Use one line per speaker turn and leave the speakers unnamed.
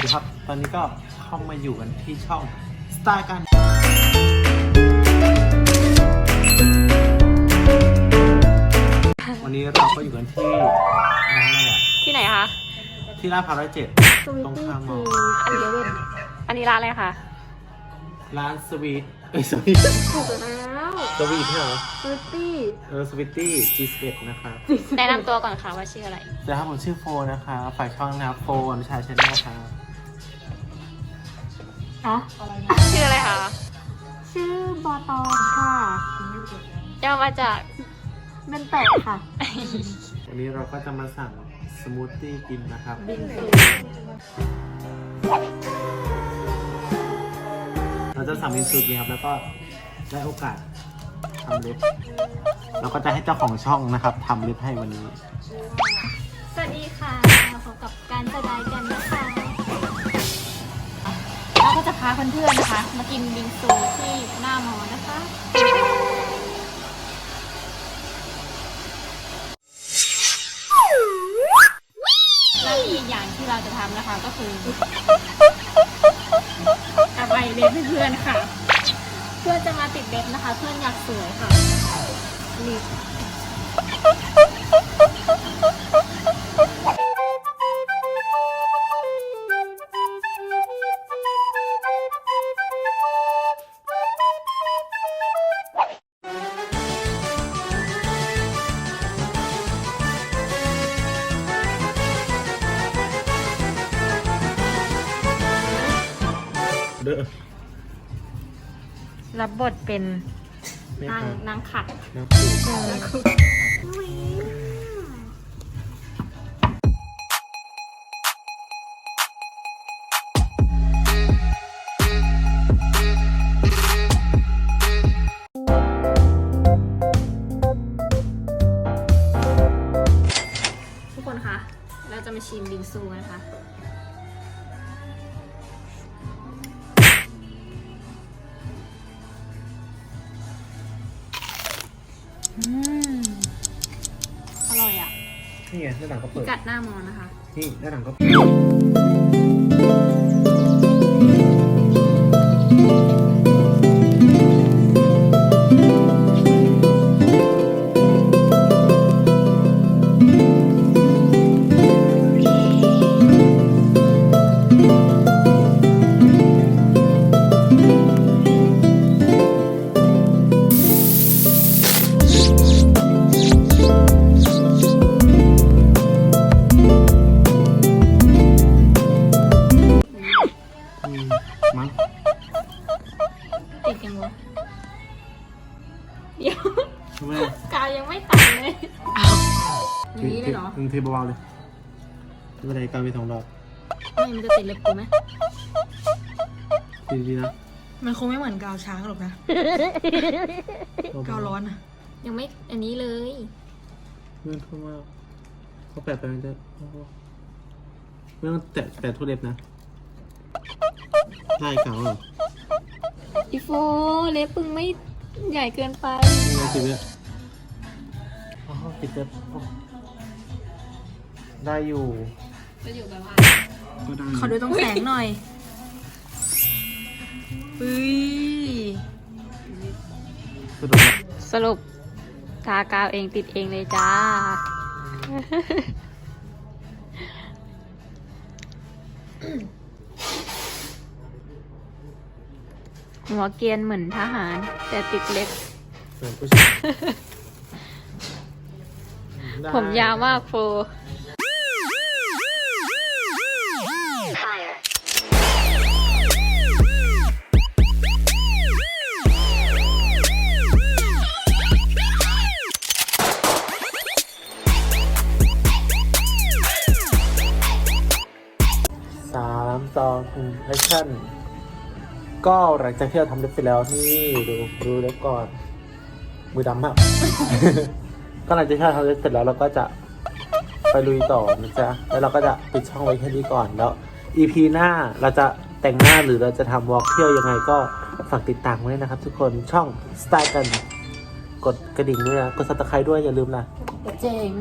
วัสดีครับ ตอนนี้ก็เข้ามาอยู่กันที่ช่องสไตล์กันวันนี้เราก็อยู่กันที่ร้านอะไรอะ
ที่ไหนคะ
ที่ลาดพร้าวร้อยเจ็ด
สวี
ตรง
ตี้
ข้ามมอ
อันเดเว่นอันนี้ร้านอะไรคะ
ร้านสวีทเอ้ยสวีท
ถูกแล้ว
สวีทใช่เหรอ
สวีตี้
เออสวีตตี้จีสเอ็ดนะครับ
แนะนำตัวก่อนค่ะว่าชื่ออะไร
สวัสดีครับผมชื่อโฟนะคะฝ่ายช่องนะครับโฟนชายชแนลครับ
ฮะชื่ออะไรคะ
ชื่อบอตองค่ะ
ย่อมาจาก
เบนแตะค่ะ
วันนี้เราก็จะมาสั่งสมูทตี้กินนะครับ
บิงซู
เราจะสั่งบินซูกินครับ แล้วก็ได้โอกาสทำเล็บ เราก็จะให้เจ้าของช่องนะครับทำเล็บให้วันนี้
สวัสดีค่ะพบกับการสดายกันนะคะ
ก็จะพาเพื่อนๆนะคะ มากินบิงซูที่หน้ามอนะคะและอีกอย่างที่เราจะทำนะคะก็คืออะไรเล็บเพื่อนค่ะ เพื่อนจะมาติดเล็บนะคะ เพื่อนอยากสวยค่ะนี่
เด้อ
รับบทเป็น
ไม่
นาง
ค่ะ
นางขัด
น้ำปู
ทุกคนคะ เราจะมาชิมบิงซูนะคะ อืมอร่อยอะ
นี่ไงด้านหลังก็
พิ
เปิด
กัดหน้ามอนนะคะ
นี่ด้านหลังก็เปิด อ
ย่างนี้เลยเหรอ
มึงเทเบาๆเลยไม่เป็นไรการมีสองดอก
ไม่มันจะติดเล็บกูไหม
ดีๆนะ
มันคงไม่เหมือนกาวช้างหรอกนะ กาวร้อนอะ
ยังไม่อันนี้เลย
เมื่อนเข้ามาเขาแปะไปมันจะไม่ต้องแตะแตะทุเล็บนะได้เก่าเหรอ
อีโฟเล็บปึงไม่ใหญ่เกินไป
ไม่ได้ติดเลยอ๋อติดเล็บอ๋อ ได้อยู่
จะอยู่แบบว่า
ก็ได้
ขอดูตรงแสงหน่อยอุ้ย
สะดวก
สรุปทากาวเองติดเองเลยจ้า หัวเกรียนเหมือนทหาร แต่ติดเล็บ
เหมือนผู้ชายได้
ผมยาวมากโฟา
มสองหนึ่งแอคชั่นก็หลังจากที่เราทำเล็บเสร็จแล้วนี่ดูดูเล็บก่อน มือดำมาก ก็หลังจากที่เราทำเล็บเสร็จแล้วเราก็จะไปลุยต่อนะจ๊ะแล้วเราก็จะปิดช่องไว้แค่นี้ก่อนแล้ว EP หน้าเราจะแต่งหน้าหรือเราจะทำวอล์กเที่ยวยังไงก็ฝากติดตามไว้นะครับ ทุกคนช่องสไตล์กัน กดกระดิ่งด้วยนะกดซับสไครต์ด้วยอย่าลืมนะ
เจ๋ง